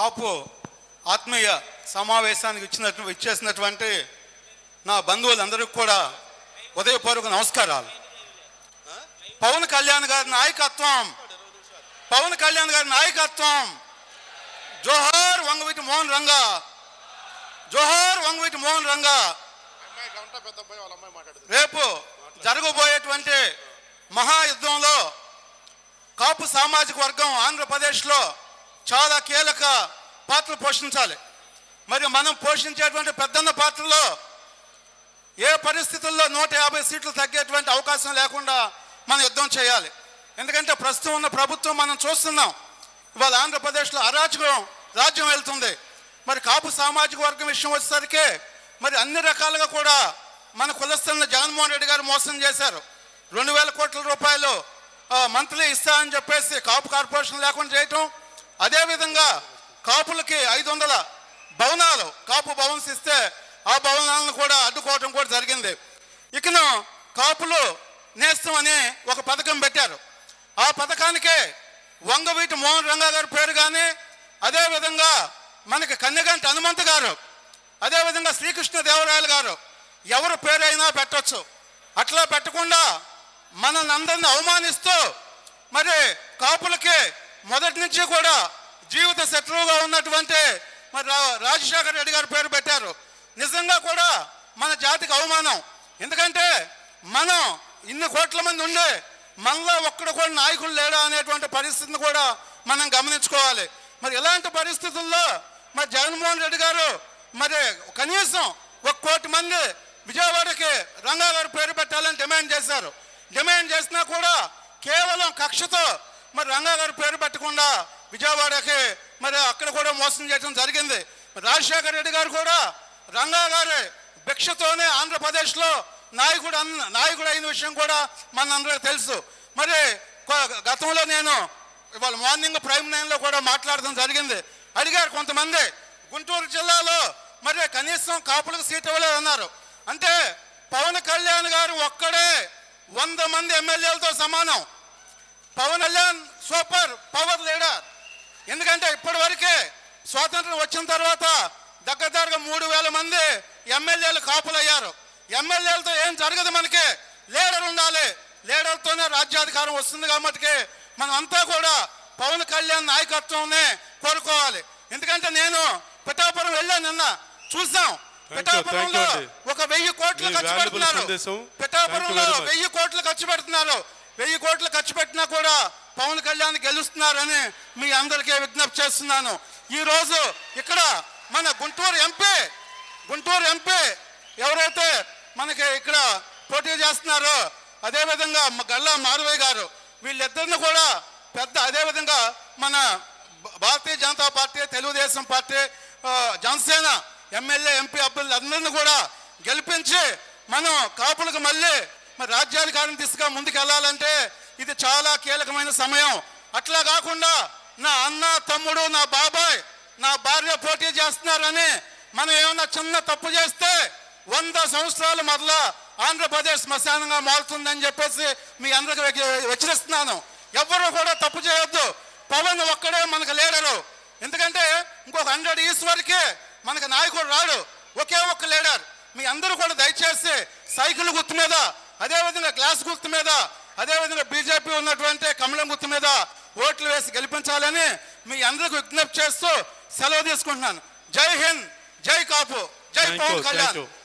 కాపు ఆత్మీయ సమావేశానికి ఇచ్చినట్టు ఇచ్చేసినటువంటి నా బంధువులందరికీ కూడా ఉదయపూర్వక నమస్కారాలు. పవన్ కళ్యాణ్ గారి నాయకత్వం. పవన్ కళ్యాణ్ గారి నాయకత్వం. జోహార్ వంగవీటి మోహన్ రంగా. జోహార్ వంగవీటి మోహన్ రంగా. రేపు జరగబోయేటువంటి మహాయుద్ధంలో కాపు సామాజిక వర్గం ఆంధ్రప్రదేశ్లో చాలా కీలక పాత్ర పోషించాలి. మరి మనం పోషించేటువంటి పెద్దన్న పాత్రలో ఏ పరిస్థితుల్లో నూట యాభై సీట్లు తగ్గేటువంటి అవకాశం లేకుండా మనం యుద్ధం చేయాలి. ఎందుకంటే ప్రస్తుతం ఉన్న ప్రభుత్వం మనం చూస్తున్నాం. ఇవాళ ఆంధ్రప్రదేశ్లో అరాచకం రాజ్యం వెళ్తుంది. మరి కాపు సామాజిక వర్గం విషయం వచ్చేసరికి మరి అన్ని రకాలుగా కూడా మన కులస్తులను జగన్మోహన్ రెడ్డి గారు మోసం చేశారు. రెండు వేల కోట్ల రూపాయలు మంత్లీ ఇస్తా అని చెప్పేసి కాపు కార్పొరేషన్ లేకుండా చేయటం అదేవిధంగా కాపులకి ఐదు వందల భవనాలు కాపు భవన్స్ ఇస్తే ఆ భవనాలను కూడా అడ్డుకోవడం కూడా జరిగింది. ఇకను కాపులు నేస్తం అని ఒక పథకం పెట్టారు. ఆ పథకానికే వంగవీటి మోహన్ రంగా గారి పేరు కానీ అదేవిధంగా మనకి కన్యగంటి హనుమంత్ గారు అదేవిధంగా శ్రీకృష్ణ దేవరాయలు గారు ఎవరు పేరైనా పెట్టొచ్చు. అట్లా పెట్టకుండా మనల్ని అందరిని అవమానిస్తూ మరి కాపులకి మొదటి నుంచి కూడా జీవిత శత్రువుగా ఉన్నటువంటి మరి రా- రాజశేఖర రెడ్డి గారు పేరు పెట్టారు. నిజంగా కూడా మన జాతికి అవమానం. ఎందుకంటే మనం ఇన్ని కోట్ల మంది ఉండే మనలో ఒక్కడు కూడా నాయకులు లేడా అనేటువంటి పరిస్థితిని కూడా మనం గమనించుకోవాలి. మరి ఇలాంటి పరిస్థితుల్లో మరి జగన్మోహన్ రెడ్డి గారు మరి కనీసం ఒక కోటి మంది విజయవాడకి రంగా గారు పేరు పెట్టాలని డిమాండ్ చేశారు. డిమాండ్ చేసినా కూడా కేవలం కక్షతో మరి రంగా గారు పేరు పెట్టకుండా విజయవాడకి మరి అక్కడ కూడా మోసం చేయడం జరిగింది. రాజశేఖర రెడ్డి గారు కూడా రంగా గారి భిక్షతోనే ఆంధ్రప్రదేశ్లో నాయకుడు అన్న నాయకుడు అయిన విషయం కూడా మనందరికీ తెలుసు. మరి గతంలో నేను ఇవాళ మార్నింగ్ ప్రైమ్ నైన్లో కూడా మాట్లాడడం జరిగింది. అడిగారు కొంతమంది గుంటూరు జిల్లాలో మరి కనీసం కాపులకు సీట్ ఇవ్వలేదు అన్నారు అంటే పవన్ కళ్యాణ్ గారు ఒక్కడే వంద మంది ఎమ్మెల్యేలతో సమానం. Pawan Kalyan super power leader. ఎందుకంటే ఇప్పటి వరకే స్వాతంత్రం వచ్చిన తర్వాత దగ్గర దగ్గరగా మూడు వేల మంది ఎమ్మెల్యేలు కాపులయ్యారు. ఎమ్మెల్యేలతో ఏం జరగదు మనకి. లీడర్ ఉండాలి. లీడర్తోనే రాజ్యాధికారం వస్తుంది కాబట్టి మనం అంతా కూడా పవన్ కళ్యాణ్ నాయకత్వంనే కోరుకోవాలి. ఎందుకంటే నేను పిఠాపురం వెళ్ళాను నిన్న. చూసాం పిఠాపురంలో. ఒక వెయ్యి కోట్లు ఖర్చు పెడుతున్నారు. పిఠాపురంలో. వెయ్యి కోట్లు ఖర్చు పెడుతున్నారు. వెయ్యి కోట్లు ఖర్చు పెట్టినా కూడా పవన్ కళ్యాణ్ గెలుస్తున్నారని మీ అందరికీ విజ్ఞప్తి చేస్తున్నాను. ఈ రోజు ఇక్కడ మన గుంటూరు ఎంపీ గుంటూరు ఎంపీ ఎవరైతే మనకి ఇక్కడ పోటీ చేస్తున్నారో అదేవిధంగా గల్లా మాధవయ్య గారు వీళ్ళిద్దరిని కూడా పెద్ద అదేవిధంగా మన Bharatiya Janata party Telugudesam party Janasena MLA MP అభ్యర్థులు అందరిని కూడా గెలిపించి మనం కాపులకు మళ్ళీ మరి రాజ్యాధికారం దిశగా ముందుకెళ్ళాలంటే ఇది చాలా కీలకమైన సమయం. అట్లా కాకుండా నా అన్న తమ్ముడు నా బాబాయ్ నా భార్య పోటీ చేస్తున్నారని మనం ఏమైనా చిన్న తప్పు చేస్తే వంద సంవత్సరాలు మరలా ఆంధ్రప్రదేశ్ శ్మశానంగా మారుతుందని చెప్పేసి మీ అందరికి హెచ్చరిస్తున్నాను ఎవరు కూడా తప్పు చేయొద్దు. పవన్ ఒక్కడే మనకు లీడరు. ఎందుకంటే ఇంకొక హండ్రెడ్ ఇయర్స్ వరకే మనకు నాయకుడు రాడు. ఒకే ఒక్క లీడర్. మీ అందరూ కూడా దయచేసి సైకిల్ గుర్తు మీద అదేవిధంగా గ్లాస్ గుర్తు మీద అదేవిధంగా బీజేపీ ఉన్నటువంటి కమలం గుర్తు మీద ఓట్లు వేసి గెలిపించాలని మీ అందరికి విజ్ఞప్తి చేస్తూ సెలవు తీసుకుంటున్నాను జై హింద్ జై కాపు జై పవన్ కళ్యాణ్.